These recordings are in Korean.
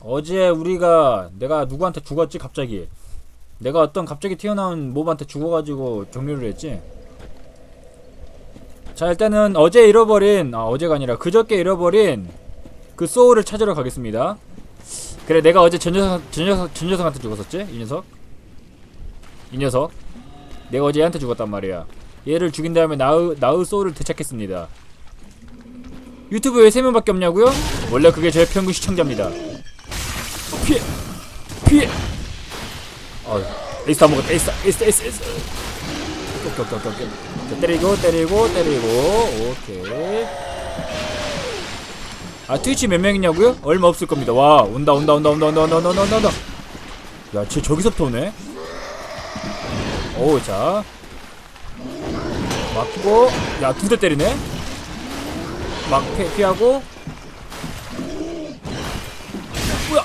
어제 우리가 내가 누구한테 죽었지 갑자기? 내가 어떤 갑자기 튀어나온 몹한테 죽어가지고 정리를 했지? 자 일단은 어제 잃어버린 아 어제가 아니라 그저께 잃어버린 그 소울을 찾으러 가겠습니다. 그래 내가 어제 전 녀석 전 녀석 전 녀석한테 죽었었지? 이 녀석? 이 녀석? 내가 어제 얘한테 죽었단 말이야. 얘를 죽인 다음에 나의 나의 소울을 되찾겠습니다. 유튜브 왜 3명밖에 없냐고요? 원래 그게 저의 평균 시청자입니다 피해. 피해. 어 에이스 안 먹었다. 에이스 에이스 에이스 에이스. 오케이 오케이 오케이 오케이. 자, 때리고 때리고 때리고. 오케이. 아 트위치 몇 명이냐고요? 얼마 없을 겁니다. 와 온다 온다 온다 온다 온다 온다 온다 온다. 온다 야쟤 저기서부터 오네. 오자. 맞고. 야 두 대 때리네. 막 피, 피하고 뭐야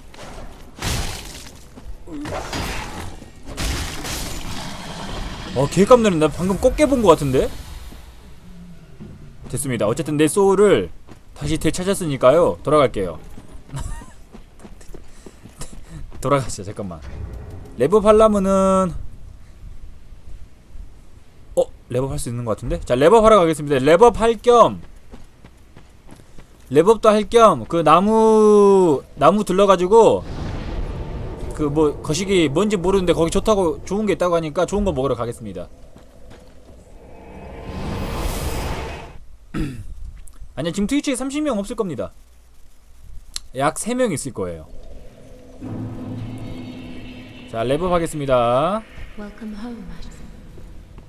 어 개깜놀이 나 방금 꽃게 본거 같은데? 됐습니다. 어쨌든 내 소울을 다시 되찾았으니까요. 돌아갈게요. 돌아가시죠 잠깐만. 레버 팔라면은 어 레버 할수 있는 것 같은데? 자 레버 하러 가겠습니다. 레버 할겸 레버도 할 겸 그 나무 나무 들러가지고 그 뭐 거시기 뭔지 모르는데 거기 좋다고 좋은 게 있다고 하니까 좋은 거 먹으러 가겠습니다. 아니야 지금 트위치에 30명 없을 겁니다. 약 3명 있을 거예요. 자 랩업 하겠습니다.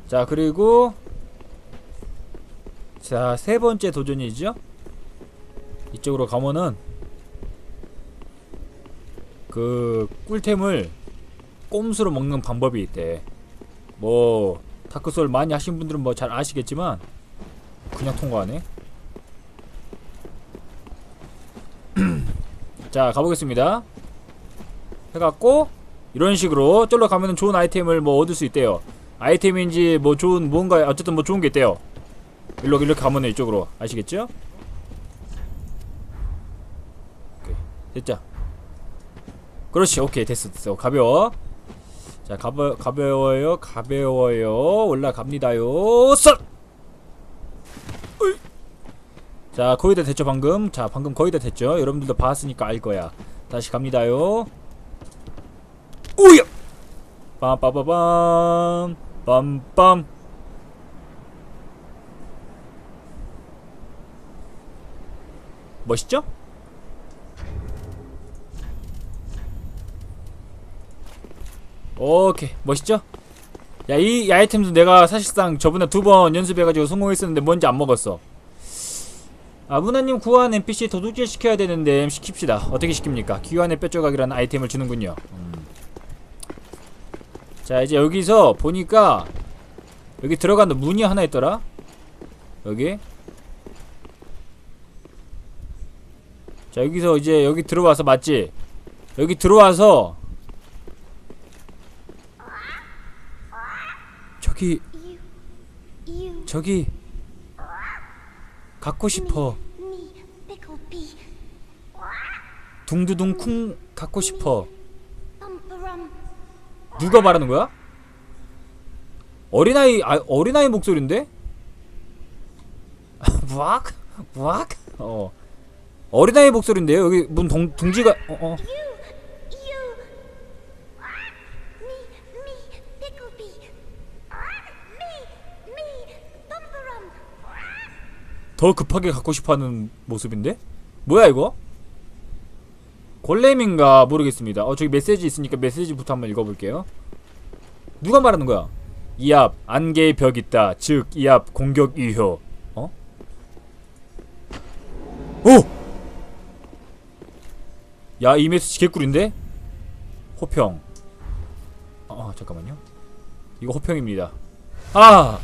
자 그리고 자 세 번째 도전이죠. 이쪽으로 가면은 그 꿀템을 꼼수로 먹는 방법이 있대. 뭐 다크소울 많이 하신 분들은 뭐 잘 아시겠지만 그냥 통과하네. 자 가보겠습니다. 해갖고 이런 식으로 쫄러 가면은 좋은 아이템을 뭐 얻을 수 있대요. 아이템인지 뭐 좋은 뭔가 어쨌든 뭐 좋은 게 있대요. 일로 이렇게 가면은 이쪽으로 아시겠죠? 오케이 됐죠? 그렇지 오케이 됐어 됐어. 가벼워. 자 가벼, 가벼워요 가벼워요. 올라갑니다요. 썰! 자 거의 다 됐죠 방금? 자 방금 거의 다 됐죠? 여러분들도 봤으니까 알 거야. 다시 갑니다요. 오야! 빰빠바밤 빰빰. 멋있죠? 오케이 멋있죠? 야 이 아이템도 내가 사실상 저번에 두 번 연습해가지고 성공했었는데 뭔지 안 먹었어 아 문화님 구한 NPC 도둑질 시켜야 되는데 시킵시다 어떻게 시킵니까? 귀환의 뼈조각이라는 아이템을 주는군요 음. 자 이제 여기서 보니까 여기 들어가는 문이 하나 있더라 여기 자 여기서 이제 여기 들어와서 맞지? 여기 들어와서 저기 저기 갖고 싶어 둥두둥 쿵 갖고 싶어. 누가 말하는 거야? 어린아이 아, 어린아이 목소리인데? 무악 무악 어 어린아이 목소리인데요 여기 문 동, 둥지가 어, 어. 더 급하게 갖고 싶어하는 모습인데? 뭐야 이거? 골렘인가 모르겠습니다. 어 저기 메시지 있으니까 메시지부터 한번 읽어볼게요. 누가 말하는 거야? 이압 안개의 벽 있다. 즉 이압 공격 유효. 어? 오! 야 이 메시지 개꿀인데? 호평. 어, 어 잠깐만요. 이거 호평입니다. 아!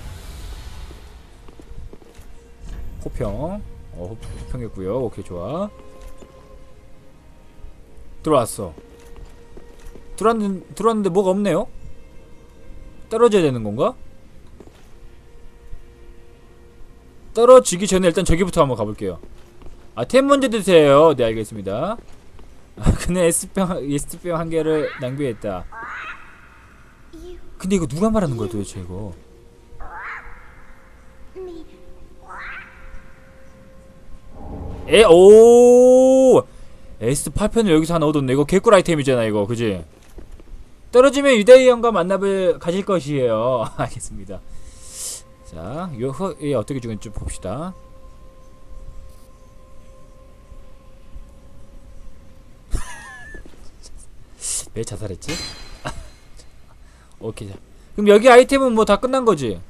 호평. 어, 호- 호평했고요. 오케이 좋아. 들어왔어. 들어왔는 들어왔는데 뭐가 없네요. 떨어져야 되는 건가? 떨어지기 전에 일단 저기부터 한번 가볼게요. 아, 템 먼저 드세요. 네, 알겠습니다. 아, 그는 S병, S병 한 개를 낭비했다. 근데 이거 누가 말하는 거야 도대체 이거? 에, 오! S8편을 여기서 하나 얻었네. 이거 개꿀 아이템이잖아, 이거. 그지? 떨어지면 유대희 형과 만남을 가질 것이에요. 알겠습니다. 자, 요, 허, 예, 어떻게 죽은지 좀 봅시다. 왜 자살했지? 오케이. 자. 그럼 여기 아이템은 뭐 다 끝난 거지?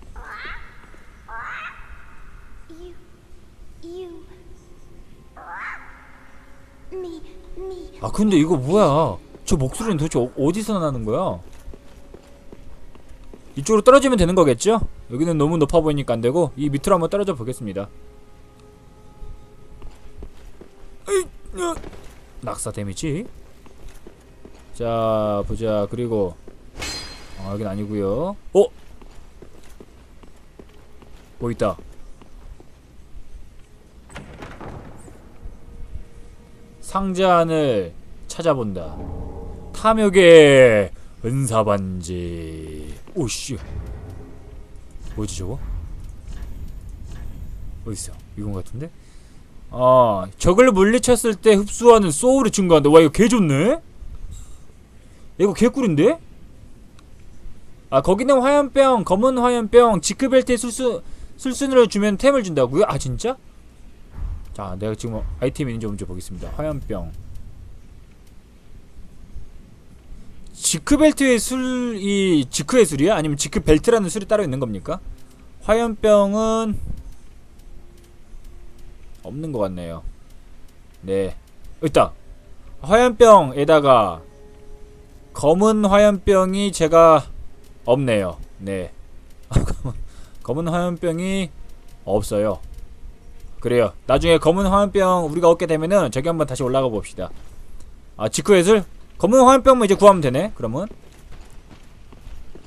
아 근데 이거 뭐야? 저 목소리는 도대체 어, 어디서 나는 거야? 이쪽으로 떨어지면 되는 거겠죠? 여기는 너무 높아 보이니까 안 되고 이 밑으로 한번 떨어져 보겠습니다. 낙사 데미지? 자 보자. 그리고 아 여긴 아니고요. 어? 뭐 있다 상자 안을 찾아본다. 탐욕의 은사반지. 오씨. 뭐지 저거? 어딨어? 이건 같은데? 아, 적을 물리쳤을 때 흡수하는 소울이 증가한다. 와 이거 개 좋네? 이거 개꿀인데? 아 거기는 화염병, 검은 화염병, 지크벨트에 술수 술순으로 주면 템을 준다고요? 아 진짜? 자, 내가 지금 아이템이 있는지 먼저 보겠습니다. 화염병. 지크벨트의 술이 지크의 술이야? 아니면 지크벨트라는 술이 따로 있는 겁니까? 화염병은 없는 것 같네요. 네, 있다. 화염병에다가 검은 화염병이 제가 없네요. 네, 검은- 검은 화염병이 없어요. 그래요. 나중에 검은 화염병 우리가 얻게 되면은 저기 한번 다시 올라가 봅시다. 아 지크의술 검은 화염병만 이제 구하면 되네. 그러면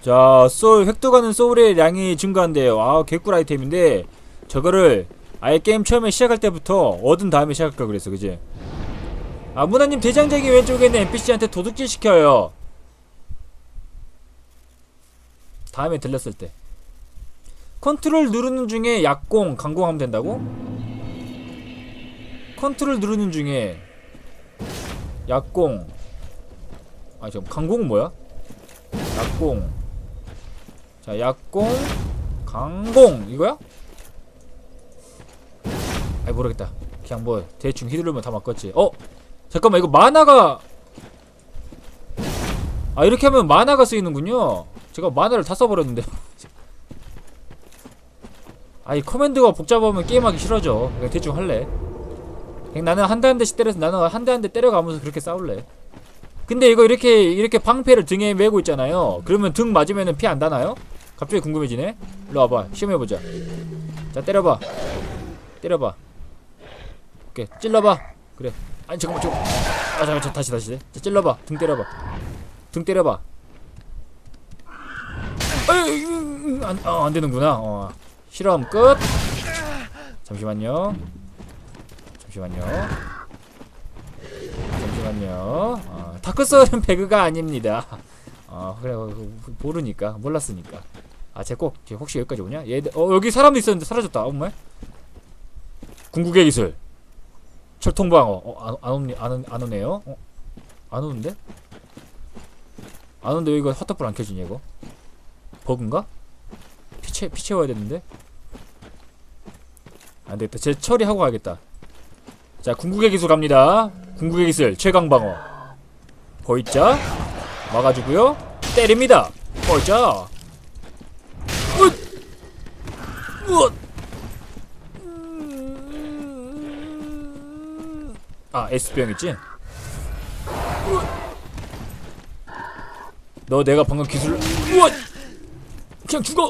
자 소울 획득하는 소울의 양이 증가한대요. 아 개꿀 아이템인데 저거를 아예 게임 처음에 시작할 때부터 얻은 다음에 시작할 걸 그랬어, 그지? 아 문화님 대장장이 왼쪽에 있는 NPC한테 도둑질 시켜요. 다음에 들렸을 때. 컨트롤 누르는 중에 약공, 강공하면 된다고? 컨트롤 누르는 중에 약공 아 잠깐 강공은 뭐야? 약공 자 약공 강공 이거야? 아이 모르겠다 그냥 뭐 대충 휘두르면 다 맞겠지 어? 잠깐만 이거 만화가 아 이렇게 하면 만화가 쓰이는군요 제가 만화를 다 써버렸는데 아 이 커맨드가 복잡하면 게임하기 싫어져 그냥 대충 할래 그냥 나는 한 대 한 대씩 때려서 나는 한 대 한 대 때려가면서 그렇게 싸울래. 근데 이거 이렇게 이렇게 방패를 등에 메고 있잖아요. 그러면 등 맞으면은 피안 나나요? 갑자기 궁금해지네. 일로 와봐. 시험해보자. 자 때려봐. 때려봐. 오케이 찔러봐. 그래. 아니 잠깐만 좀. 아 잠깐 만 다시 다시. 자 찔러봐. 등 때려봐. 등 때려봐. 에이, 음, 음, 안, 어, 안 되는구나. 어. 실험 끝. 잠시만요. 잠시만요. 잠시만요. 어, 다크소울은 배그가 아닙니다. 어, 그래, 어, 모르니까, 몰랐으니까. 아, 쟤꼭 혹시 여기까지 오냐? 얘, 어, 여기 사람도 있었는데 사라졌다. 어, 뭐야? 궁극의 기술. 철통방어. 어, 안, 안, 안, 오- 안 오네요? 어, 안 오는데? 안 오는데 왜 이거 핫도불 안 켜지냐, 이거? 버그인가? 피 채, 피 채워야 되는데? 안 되겠다. 제 처리하고 가야겠다. 자, 궁극의 기술 갑니다. 궁극의 기술 최강 방어. 보이자 막아주고요. 때립니다. 보이자. 웃! 웃! 음. 아, S병 있지? 웃! 너 내가 방금 기술 우와 그냥 죽어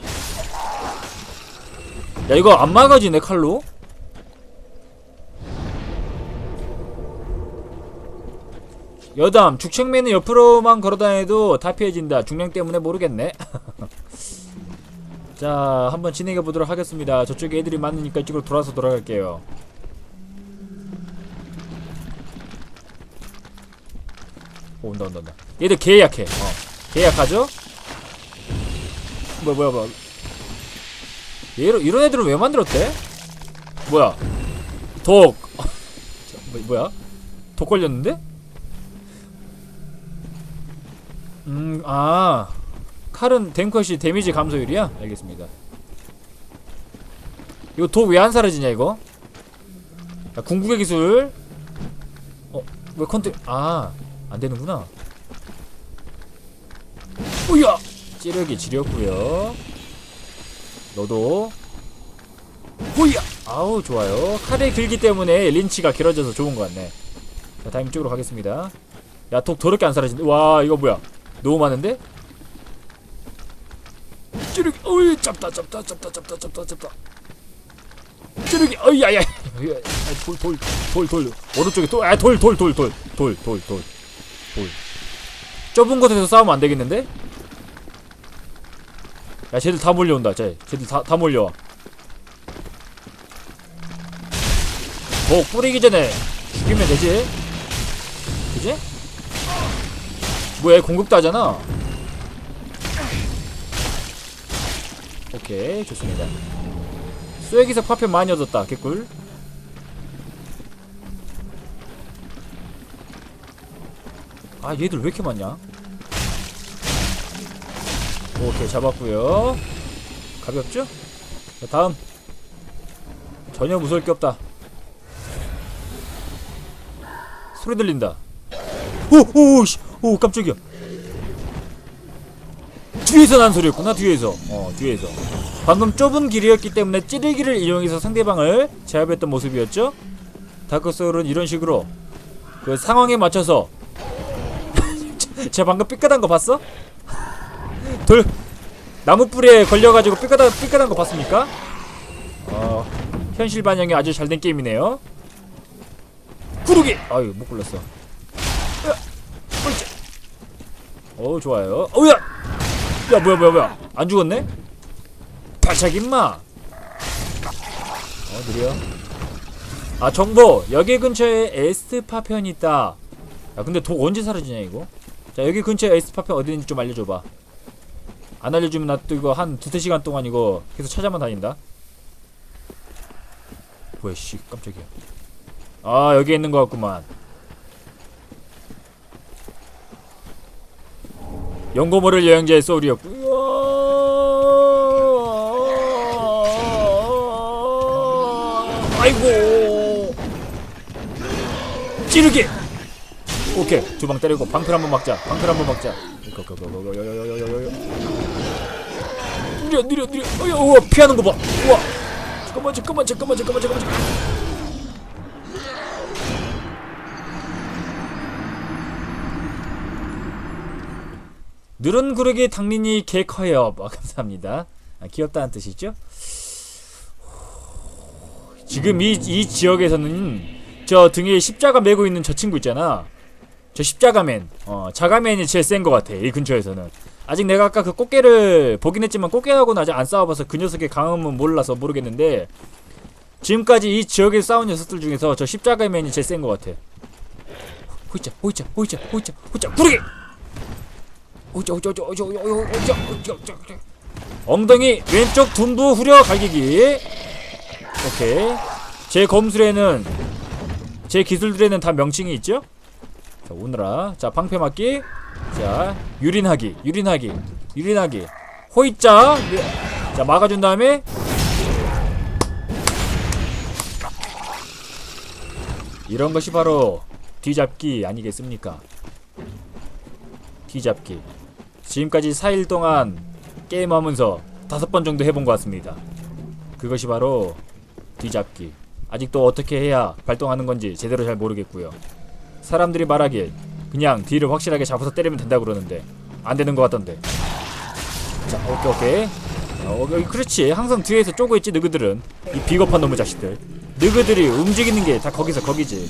야 이거 안 막아지네 칼로? 여담 죽청맨은 옆으로만 걸어다녀도 다 피해진다. 중량 때문에 모르겠네. 자 한번 진행해 보도록 하겠습니다. 저쪽에 애들이 많으니까 이쪽으로 돌아서 돌아갈게요. 오, 온다 온다 온다. 얘들 개 약해. 어. 개 약하죠? 뭐야 뭐야 뭐야 얘로, 이런 애들은 왜 만들었대? 뭐야 독 자, 뭐, 뭐야 독 걸렸는데? 음, 아. 칼은 댐컷이 데미지 감소율이야? 알겠습니다. 이거 독 왜 안 사라지냐, 이거? 야, 궁극의 기술. 어, 왜 컨트, 아, 안 되는구나. 오야! 찌르기 지렸고요 너도. 호이야! 아우 좋아요. 칼이 길기 때문에 린치가 길어져서 좋은 것 같네. 자 다음 쪽으로 가겠습니다. 야독 더럽게 안 사라진다 와 이거 뭐야? 너무 많은데? 쭈르기 어이 잡다 잡다 잡다 잡다 잡다 잡다. 쭈르기 어이 야야. 돌 돌 돌돌. 아, 오른쪽에 돌아돌 돌 돌 돌 돌 돌 돌돌. 좁은 곳에서 싸우면 안 되겠는데? 야, 쟤들 다 몰려온다, 쟤, 쟤들 다, 다 몰려와. 뭐 뿌리기 전에 죽이면 되지? 그지? 뭐야 공격도 하잖아 오케이 좋습니다 쏘기서 파편 많이 얻었다 개꿀 아 얘들 왜 이렇게 많냐 오케이 잡았구요. 가볍죠? 자 다음. 전혀 무서울 게 없다. 소리 들린다. 오오오 씨. 오 깜짝이야. 뒤에서 난 소리였구나 뒤에서. 어 뒤에서. 방금 좁은 길이었기 때문에 찌르기를 이용해서 상대방을 제압했던 모습이었죠? 다크소울은 이런 식으로 그 상황에 맞춰서 제가 방금 삐끗한 거 봤어? 돌 나무 뿌리에 걸려가지고 삐끗한, 삐끗한 거 봤습니까? 어 현실 반영이 아주 잘 된 게임이네요 구르기! 아유 못 굴렀어 어 좋아요. 어우야. 야 뭐야 뭐야 뭐야. 안 죽었네? 발차기 임마. 어 느려. 아 정보 여기 근처에 에스파편이 있다. 야 근데 독 언제 사라지냐 이거? 자 여기 근처에 에스파편 어디 있는지 좀 알려줘봐. 안 알려주면 나 또 이거 한 두세 시간 동안 이거 계속 찾아만 다닌다. 뭐야 씨 깜짝이야. 아 여기 있는 것 같구만. 연고 모를 여행자의 소울이었고. 아이고. 찌르기 오케이. 두 방 때리고 방패 한번 막자. 방패 한번 막자 느려 느려 느려 어여 우와 피하는 거봐 우와 잠깐만 잠깐만 잠깐만 잠깐만 잠깐만. 느른 구르기 당린이 개 커요. 아, 감사합니다. 아, 귀엽다는 뜻이죠? 지금 이, 이 지역에서는 저 등에 십자가 메고 있는 저 친구 있잖아. 저 십자가맨 어 자가맨이 제일 센 것 같아 이 근처에서는 아직 내가 아까 그 꽃게를 보긴 했지만 꽃게하고는 아직 안 싸워봐서 그 녀석의 강함은 몰라서 모르겠는데 지금까지 이 지역에 싸운 녀석들 중에서 저 십자가맨이 제일 센 것 같아 호이자 호이자 호이자 호이자 호이자 부르기 호이자 호이자 호이자 호이자 호이자 호이자 호이자 엉덩이 왼쪽 둔부 후려 갈기기 오케이 제 검술에는 제 기술들에는 다 명칭이 있죠? 자 오느라 자 방패 맞기. 자 유린하기 유린하기 유린하기. 호이자. 자 막아준 다음에. 이런 것이 바로 뒤잡기 아니겠습니까? 뒤잡기. 지금까지 4일 동안 게임하면서 다섯 번 정도 해본 것 같습니다. 그것이 바로 뒤잡기. 아직도 어떻게 해야 발동하는 건지 제대로 잘 모르겠고요. 사람들이 말하길 그냥 뒤를 확실하게 잡아서 때리면 된다 그러는데 안 되는 것 같던데. 자, 오케이 오케이. 어, 어, 그렇지. 항상 뒤에서 쪼고 있지 너희들은. 이 비겁한 놈의 자식들. 너희들이 움직이는 게 다 거기서 거기지.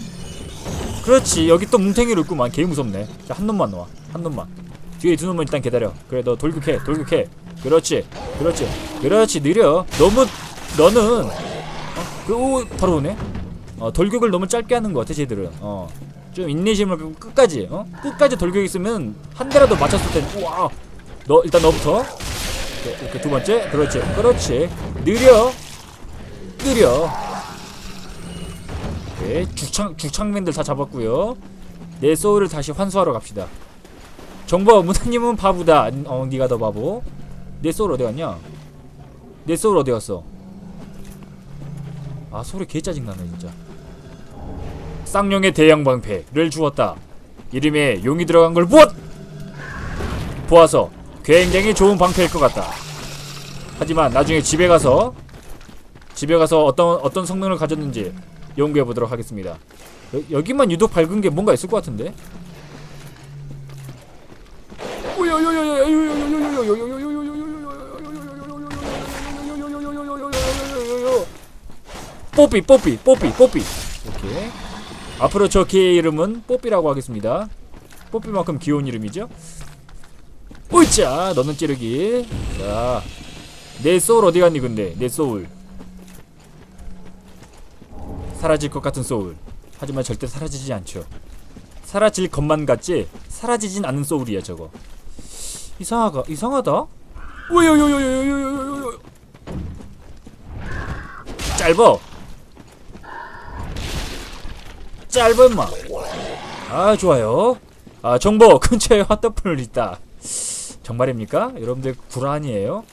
그렇지. 여기 또 뭉탱이로 있구만. 개 무섭네. 자, 한 놈만 놔. 한 놈만. 뒤에 두 놈은 일단 기다려. 그래, 너 돌격해. 돌격해. 그렇지. 그렇지. 그렇지. 느려. 너무 너는 어? 그 오, 바로 오네. 어, 돌격을 너무 짧게 하는 것 같아, 쟤들은. 어. 좀 인내심을 갖고 끝까지, 어? 끝까지 돌격 있으면 한 대라도 맞췄을 텐데. 우와. 너 일단 너부터. 이렇게, 이렇게 두 번째. 그렇지. 그렇지. 느려. 느려. 오케이. 죽창 죽창맨들 다 잡았고요. 내 소울을 다시 환수하러 갑시다. 정보 문화님은 바보다. 어, 네가 더 바보. 내 소울 어디 갔냐? 내 소울 어디 갔어? 아 소리 개 짜증나네 진짜 쌍용의 대형 방패를 주었다. 이름에 용이 들어간 걸 무엇? 보아서 굉장히 좋은 방패일 것 같다. 하지만 나중에 집에 가서 집에 가서 어떤 어떤 성능을 가졌는지 연구해 보도록 하겠습니다. 여, 여기만 유독 밝은 게 뭔가 있을 것 같은데? 뽀삐 뽀삐 뽀삐 뽀삐. 오케이 앞으로 저 개의 이름은 뽀삐라고 하겠습니다. 뽀삐만큼 귀여운 이름이죠? 으쌰 너는 찌르기. 자내 소울 어디 갔니 근데? 내 소울. 사라질 것 같은 소울. 하지만 절대 사라지지 않죠. 사라질 것만 같지 사라지진 않는 소울이야 저거. 이상하가 이상하다? 오요요요요요요요요 짧어 짧아 인마 아 좋아요 아 정보 근처에 핫도플 있다 정말입니까? 여러분들 불안이에요?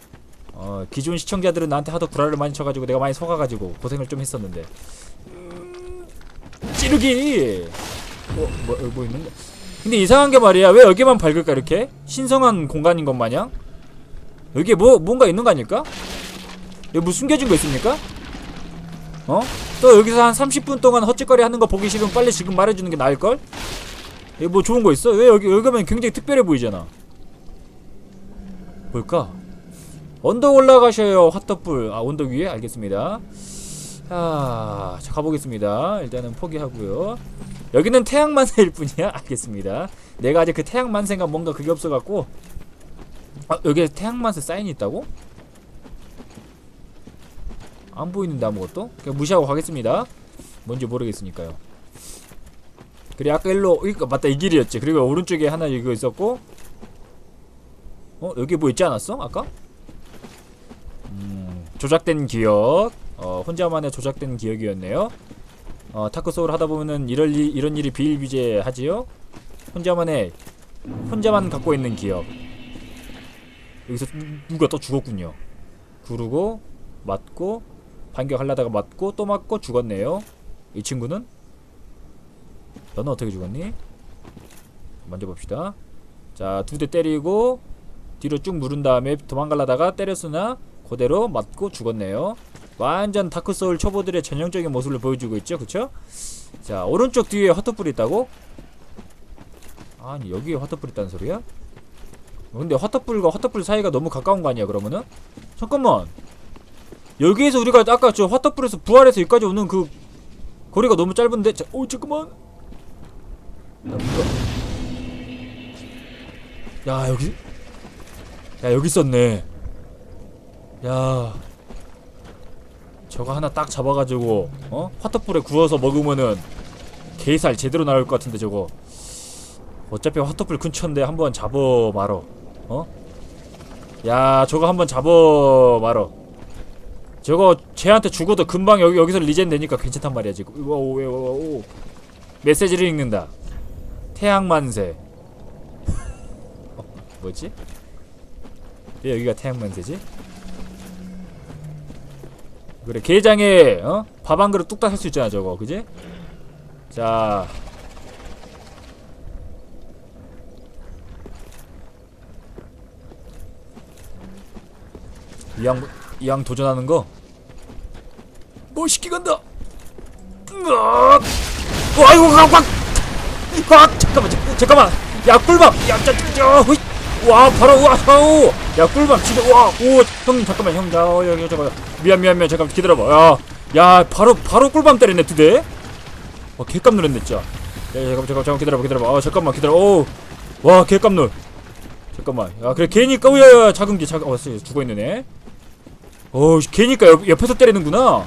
어 기존 시청자들은 나한테 하도 불화를 많이 쳐가지고 내가 많이 속아가지고 고생을 좀 했었는데 음, 찌르기 어, 뭐, 어, 뭐 있는데 근데 이상한 게 말이야 왜 여기만 밝을까 이렇게? 신성한 공간인 것 마냥? 여기에 뭐 뭔가 있는 거 아닐까? 여기 뭐 숨겨진 거 있습니까? 어? 또 여기서 한 30분 동안 헛짓거리 하는 거 보기 싫으면 빨리 지금 말해주는 게 나을걸? 여기 뭐 좋은 거 있어? 왜 여기 여기 가면 굉장히 특별해 보이잖아 뭘까? 언덕 올라가셔요 핫떡불 아 언덕 위에? 알겠습니다 자, 자 가보겠습니다 일단은 포기하고요 여기는 태양만세일 뿐이야? 알겠습니다 내가 아직 그 태양만세가 뭔가 그게 없어갖고 아 여기에 태양만세 사인이 있다고? 안 보이는데 아무것도? 그냥 무시하고 가겠습니다. 뭔지 모르겠으니까요. 그래 아까 일로 이거 맞다 이 길이었지. 그리고 오른쪽에 하나 이거 있었고 어 여기 뭐 있지 않았어 아까? 음 조작된 기억. 어 혼자만의 조작된 기억이었네요. 어 타크 소울 하다 보면은 이럴 일 이런 일이 비일비재하지요. 혼자만의 혼자만 갖고 있는 기억. 여기서 누가 또 죽었군요. 구르고 맞고 반격하려다가 맞고 또 맞고 죽었네요. 이 친구는 너는 어떻게 죽었니? 만져봅시다. 자, 두 대 때리고 뒤로 쭉 누른 다음에 도망가려다가 때렸으나 그대로 맞고 죽었네요. 완전 다크 소울 초보들의 전형적인 모습을 보여주고 있죠, 그쵸? 자, 오른쪽 뒤에 화터불이 있다고? 아니 여기에 화터불 있다는 소리야? 근데 화터불과 화터불 사이가 너무 가까운 거 아니야 그러면은? 잠깐만 여기에서 우리가 아까 저 화터불에서 부활해서 여기까지 오는 그 거리가 너무 짧은데? 자, 오 잠깐만. 야, 여기? 야 여기 있었네. 야. 저거 하나 딱 잡아가지고 어? 화터불에 구워서 먹으면은 게살 제대로 나올 것 같은데 저거. 어차피 화터불 근처인데 한번 잡어 말어 어? 야 저거 한번 잡어 말어 저거 쟤한테 죽어도 금방 여기 여기서 리젠 되니까 괜찮단 말이야 지금. 오오오. 메시지를 읽는다. 태양 만세. 어, 뭐지? 왜 여기가 태양 만세지? 그래 게장에 어? 밥 한 그릇 뚝딱 할 수 있잖아 저거 그지? 자 이양 이양 도전하는 거 멋있게 간다. 으악! 어, 아이고 꽉 꽉. 꽉 잠깐만 잠- 잠깐만. 야 꿀밤. 야 저, 저, 저, 호잇. 와 바로 와 아우 야 꿀밤 진짜 와 오 형님 잠깐만 형 자, 어, 여기 잠깐 미안 미안 미안 잠깐 기다려봐 야 야 바로 바로 꿀밤 때리네 두 대 와 개깜 놀랐네 진짜 야 잠깐만 잠깐만 잠깐 기다려봐 기다려봐 아 잠깐만 기다려 오 와 개깜 놀 잠깐만 야 그래 걔니까 오야야 작은 게 작은 어 죽어 있네 어 걔니까 옆, 옆에서 때리는구나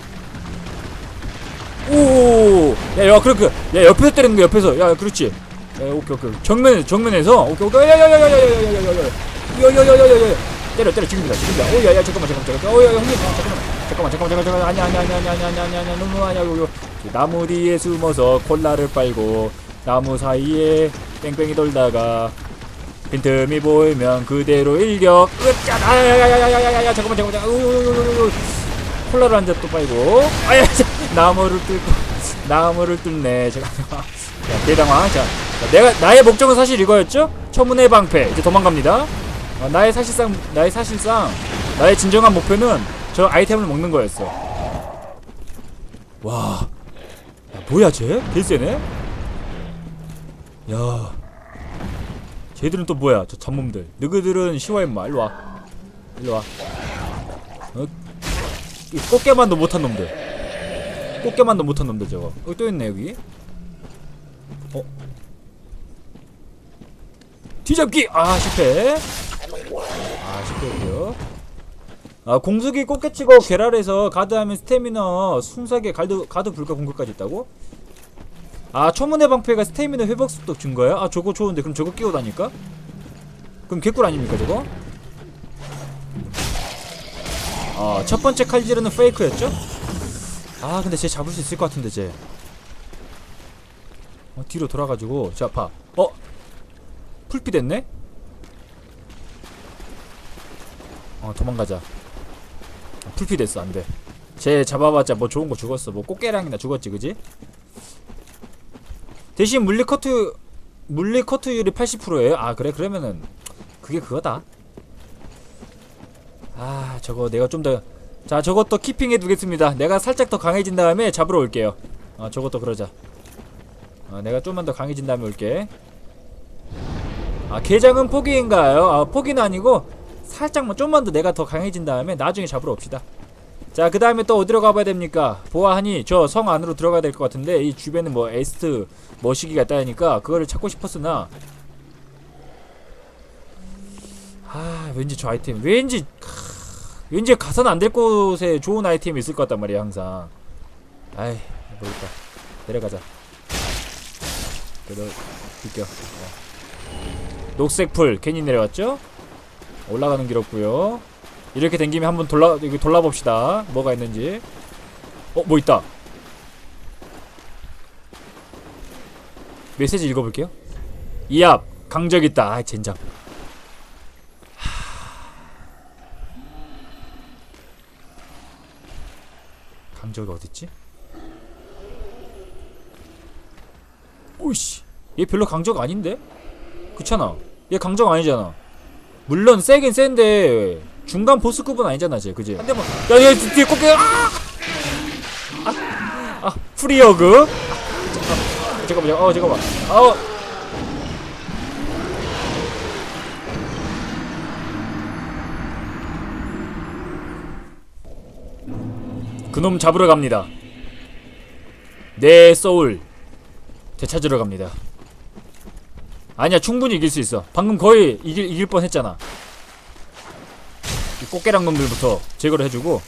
오 야 야 그래 그야 옆에서 때리는 거 옆에서 야 그렇지 야 오케이 오케이 정면 정면에서 오케이 오케이 야 야 야 야 야 야 야 야 야 야 야 야 야야야야야 때려 때려 지금이다 지금이다 오 야 야 잠깐만 잠깐만 잠깐만 오야 형님 잠깐만 잠깐만 잠깐만 잠깐만 아니 아니 아니 아니 아니 아니 아니 아니 너무 아니야 요 요 나무 뒤에 숨어서 콜라를 빨고 나무 사이에 뺑뺑이 돌다가 빈틈이 보이면 그대로 일격 으짜 아야야야야야야야 잠깐만 잠깐만 우우우우우 콜라를 한 잔 또 빨고. 아야 자, 나무를 뚫고 나무를 뚫네. 잠깐만 자 대당황 자 자, 내가 나의 목적은 사실 이거였죠? 처문의 방패. 이제 도망갑니다. 어, 나의 사실상 나의 사실상 나의 진정한 목표는 저 아이템을 먹는 거였어 와. 야, 뭐야 쟤? 개쎄네? 야. 쟤들은 또 뭐야 저 잡몸들. 너희들은 시와 임마. 일로와. 일로와. 어? 이 꽃게만도 못한 놈들 꽃게만도 못한 놈들 저거 여기 또 있네 여기 어? 뒤잡기! 아 실패 아 실패했고요 아 공수기 꽃게 치고 계랄해서 가드하면 스태미너 순삭에 가드, 가드 불가 공격까지 있다고? 아 초문의 방패가 스태미너 회복 속도 준 거야? 아 저거 좋은데 그럼 저거 끼고 다닐까? 그럼 개꿀 아닙니까 저거? 아 첫번째 칼질은 페이크였죠? 아 근데 쟤 잡을 수 있을 것 같은데 쟤 어, 뒤로 돌아가지고 자 봐. 어? 풀피 됐네? 어 도망가자 아, 풀피 됐어 안 돼 쟤 잡아봤자 뭐 좋은 거 죽었어 뭐 꽃게랑이나 죽었지 그지? 대신 물리 커트 물리 커트율이 80%예요? 아 그래 그러면은 그게 그거다 아 저거 내가 좀 더 자 저것도 키핑해 두겠습니다. 내가 살짝 더 강해진 다음에 잡으러 올게요. 아 저것도 그러자. 아 내가 좀만 더 강해진 다음에 올게. 아 게장은 포기인가요? 아 포기는 아니고 살짝만 좀만 더 내가 더 강해진 다음에 나중에 잡으러 옵시다. 자 그 다음에 또 어디로 가봐야 됩니까? 보아하니 저 성 안으로 들어가야 될 것 같은데 이 주변에 뭐 에스트 머시기가 있다 하니까 그거를 찾고 싶었으나. 아 왠지 저 아이템 왠지 크, 왠지 가선 안 될 곳에 좋은 아이템이 있을 것 같단 말이야 항상. 아이 모르겠다. 내려가자. 그래도 비껴 어. 녹색 풀. 괜히 내려왔죠? 올라가는 길 없고요. 이렇게 된 김에 한번 돌라 이거 돌아봅시다. 뭐가 있는지. 어 뭐 있다. 메시지 읽어볼게요. 이압 강적 있다. 아 젠장 강적이 어딨지? 오이씨 얘 별로 강적 아닌데? 그렇잖아 얘 강적 아니잖아 물론 세긴 센데 중간 보스급은 아니잖아 쟤 그지? 한 대만 야얘 뒤에 꽃게 아! 아! 아 프리어그 아, 잠깐만 잠깐만 어 잠깐만 아 어 그놈 잡으러 갑니다. 내 소울. 되찾으러 갑니다. 아니야 충분히 이길 수 있어. 방금 거의 이길, 이길 뻔 했잖아. 이 꽃게랑 놈들부터 제거를 해주고.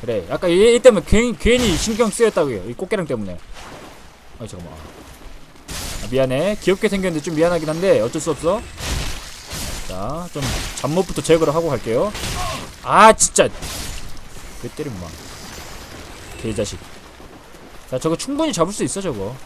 그래 아까 얘, 얘 때문에 괜히, 괜히 신경 쓰였다고요 이 꽃게랑 때문에. 아 잠깐만. 아, 미안해. 귀엽게 생겼는데 좀 미안하긴 한데 어쩔 수 없어. 자좀 잡목부터 제거를 하고 갈게요. 아 진짜 왜 때려 마 개자식. 자 저거 충분히 잡을 수 있어 저거.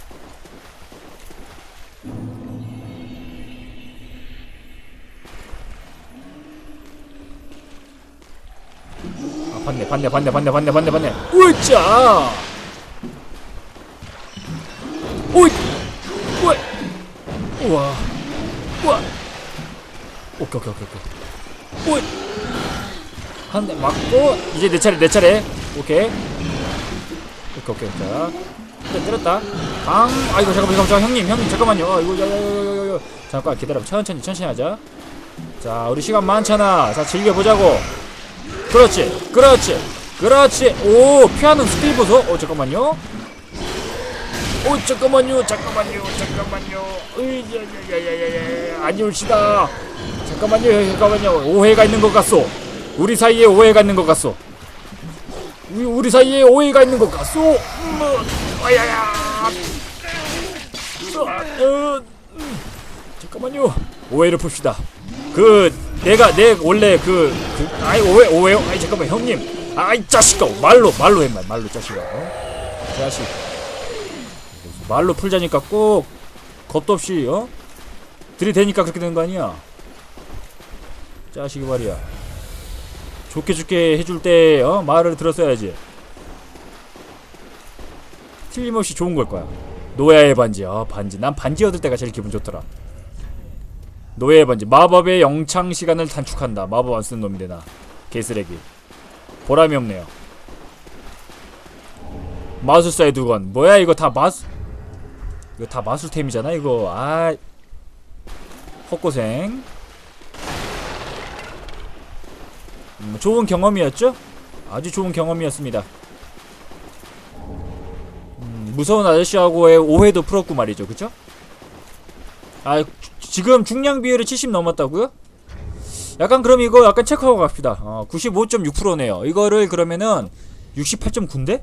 아 봤네 봤네 봤네 봤네 봤네 봤네 봤네 으짜! 오이! 우와. 우와. 오케이 오케이 오케이 오케이. 오이 한 대 맞고 이제 내 차례 내 차례. 오케이. 오케이 오케이 자 일단 때렸다. 방 아이고 잠깐만 잠깐만 형님 형님 잠깐만요. 어, 이거 야야야야야 잠깐 기다려 천천히 천천히 하자. 자 우리 시간 많잖아. 자 즐겨보자고. 그렇지 그렇지 그렇지. 오 피하는 스피드 보소. 어 잠깐만요. 오 잠깐만요 잠깐만요 잠깐만요. 으야야야야야야 아니올시다. 잠깐만요 잠깐만요. 오해가 있는 것 같소 우리 사이에 오해가 있는 것 같소. 우리, 우리 사이에 오해가 있는 것 같소. 음, 어, 아야야. 어, 음, 잠깐만요. 오해를 풉시다. 그 내가 내 원래 그, 그 아이 오해 오해요 아이 잠깐만 형님. 아이 자식아. 말로 말로 해말 말로 자식아. 어? 자식. 말로 풀자니까 꼭 겁도 없이 어? 들이대니까 그렇게 되는 거 아니야? 자식이 말이야 좋게 좋게 해줄 때 어? 말을 들었어야지. 틀림없이 좋은 걸 거야. 노예의 반지. 아 반지. 난 반지 얻을 때가 제일 기분 좋더라. 노예의 반지. 마법의 영창 시간을 단축한다. 마법 안 쓰는 놈인데 나. 개쓰레기. 보람이 없네요. 마술사의 두건 뭐야 이거 다 마술 이거 다 마술템이잖아 이거. 아 헛고생 음, 좋은 경험이었죠? 아주 좋은 경험이었습니다 음, 무서운 아저씨하고의 오해도 풀었고 말이죠 그쵸? 아 주- 지금 중량 비율이 70 넘었다고요? 약간 그럼 이거 약간 체크하고 갑시다 어, 95.6%네요 이거를 그러면은 68.9인데?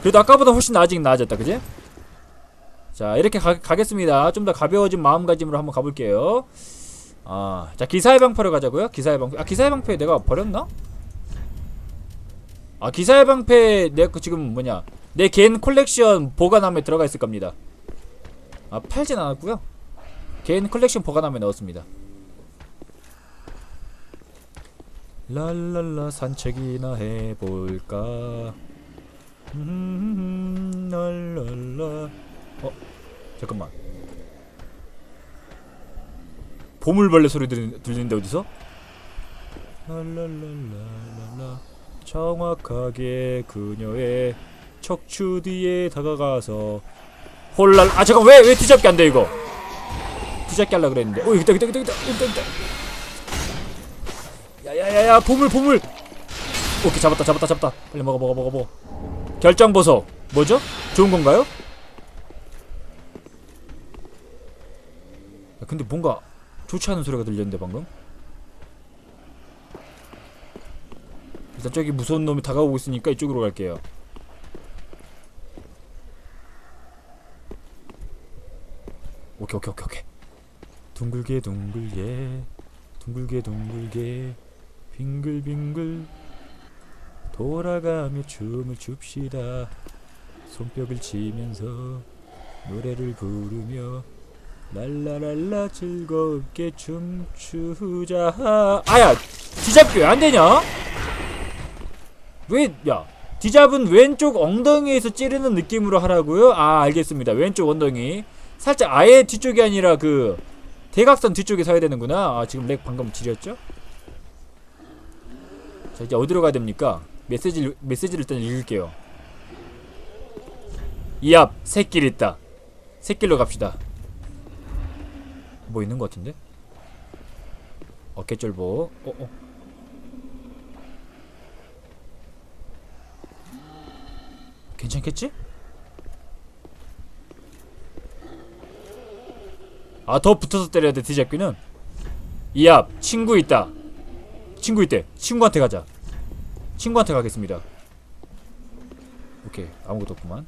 그래도 아까보다 훨씬 아직 나아졌다 그지? 자 이렇게 가, 가겠습니다 좀 더 가벼워진 마음가짐으로 한번 가볼게요 아, 자 기사의 방패를 가자고요? 기사의 방패. 아 기사의 방패 내가 버렸나? 아 기사의 방패 내가 그 지금 뭐냐. 내 개인 콜렉션 보관함에 들어가 있을 겁니다. 아 팔진 않았고요. 개인 컬렉션 보관함에 넣었습니다. 랄랄라 산책이나 해볼까? 음, 랄랄라. 어 잠깐만 보물벌레 소리 들리, 들리는데 어디서? 랄랄랄랄라. 정확하게 그녀의 척추 뒤에 다가가서 홀랄 아 잠깐 왜 왜 뒤잡기 안 돼 이거? 뒤잡기 하려 그랬는데. 오 여기다 여기다 여기다 여기다 여기다 여기다. 야야야야 보물 보물. 오케이 잡았다 잡았다 잡았다. 빨리 먹어 먹어 먹어 먹어. 결정 보석 뭐죠? 좋은 건가요? 야, 근데 뭔가 좋지 않은 소리가 들렸는데 방금? 일단 저기 무서운 놈이 다가오고 있으니까 이쪽으로 갈게요. 오케이 오케이 오케이 오케이. 둥글게 둥글게. 둥글게 둥글게. 빙글빙글. 돌아가며 춤을 춥시다. 손뼉을 치면서 노래를 부르며 랄라랄라 즐겁게 춤추자. 아야 뒤잡기 왜 안되냐? 왜야 뒤잡은 왼쪽 엉덩이에서 찌르는 느낌으로 하라고요? 아 알겠습니다. 왼쪽 엉덩이. 살짝 아예 뒤쪽이 아니라 그 대각선 뒤쪽에 서야 되는구나. 아 지금 렉 방금 지렸죠? 자 이제 어디로 가야 됩니까? 메시지, 메시지를 일단 읽을게요. 이앞 새길 있다. 새길로 갑시다 뭐 있는 것 같은데? 어깨쫄보 어, 어. 괜찮겠지? 아 더 붙어서 때려야 돼 뒤잡기는. 이 앞 친구 있다. 친구 있대. 친구한테 가자. 친구한테 가겠습니다. 오케이 아무것도 없구만